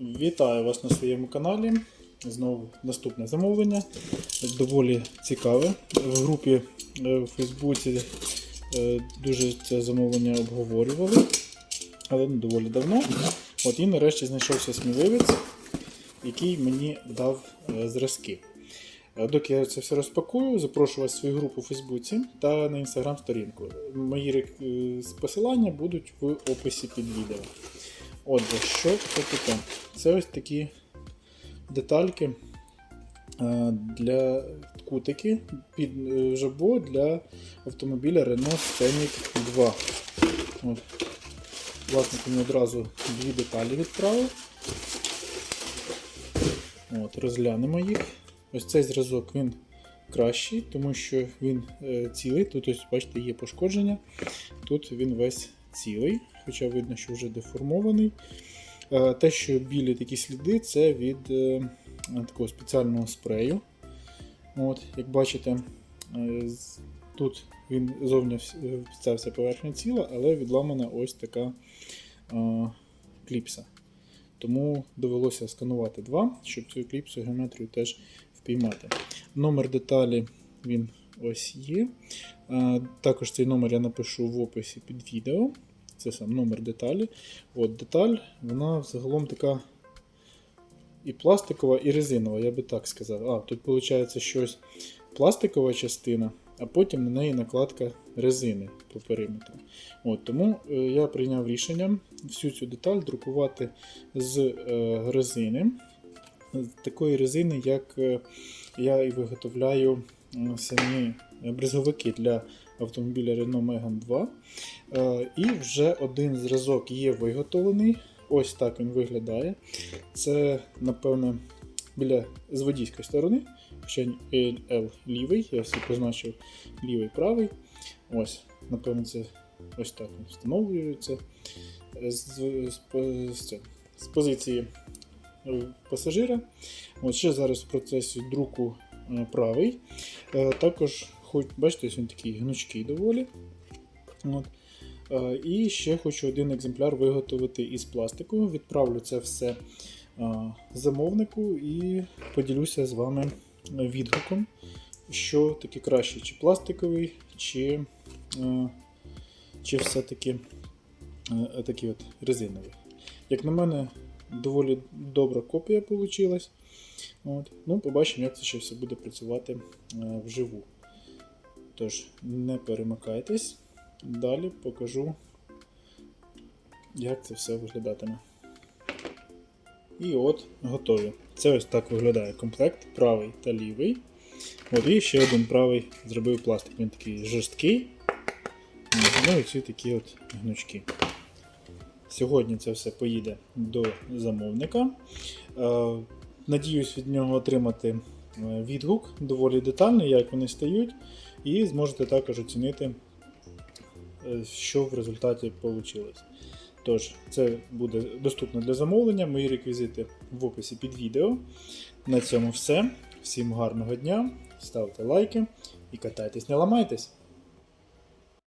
Вітаю вас на своєму каналі. Знову наступне замовлення. Доволі цікаве. В групі е, в Фейсбуці е, дуже це замовлення обговорювали, але не доволі давно. От і нарешті знайшовся сміливець, який мені дав е, зразки. Доки я це все розпакую, запрошую вас в свою групу у Фейсбуці та на інстаграм-сторінку. Мої посилання будуть в описі під відео. Отже, що це таке? Це ось такі детальки е, для кутики під е, жабо для автомобіля Renault Scenic 2. От. Власник мені одразу дві деталі відправив. От, розглянемо їх. Ось цей зразок він кращий, тому що він е, цілий. Тут ось, бачите, є пошкодження. Тут він весь цілий, хоча видно, що вже деформований. Е, Те, що білі такі сліди, це від е, такого спеціального спрею. От, Як бачите, е, тут він зовні вс- е, ця вся поверхня ціла, але відламана ось така кліпса. Тому довелося сканувати два, щоб цю кліпсу геометрію теж впіймати. Номер деталі він ось є. Також цей номер я напишу в описі під відео. Це сам номер деталі. От деталь, вона взагалом така і пластикова, і резинова, я би так сказав. А, тут виходить щось пластикова частина, а потім на неї накладка резини по периметру. От, тому е, я прийняв рішення всю цю деталь друкувати з е, резини. Такої резини, як е, я і виготовляю самі бризговики для автомобіля Renault Megane 2. Е, І вже один зразок є виготовлений. Ось так він виглядає. Це, напевно, біля з водійської сторони. Хоча L лівий, я всі позначив лівий правий. Ось, напевно, це ось так встановлюється. З, з, з, з позиції пасажира. От ще зараз в процесі друку е, правий. Е, Також, хоч, бачите, він такий гнучкий доволі. От. Е, І ще хочу один екземпляр виготовити із пластику. Відправлю це все е, замовнику і поділюся з вами відгуком, що таки краще, чи пластиковий, чи, е, чи все-таки такий от резиновий. Як на мене, доволі добра копія вийшла. От. Ну, побачимо, як це ще все буде працювати вживу. Тож, не перемикайтесь. Далі покажу, як це все виглядатиме. І от готові. Це ось так виглядає комплект, правий та лівий. От і ще один правий зробив пластик. Він такий жорсткий. Ну і ці такі от гнучки. Сьогодні це все поїде до замовника. Е, Надіюсь від нього отримати відгук доволі детальний, як вони стають, і зможете також оцінити, е, що в результаті вийшло. Тож, це буде доступно для замовлення. Мої реквізити в описі під відео. На цьому все. Всім гарного дня, ставте лайки і катайтесь, не ламайтесь!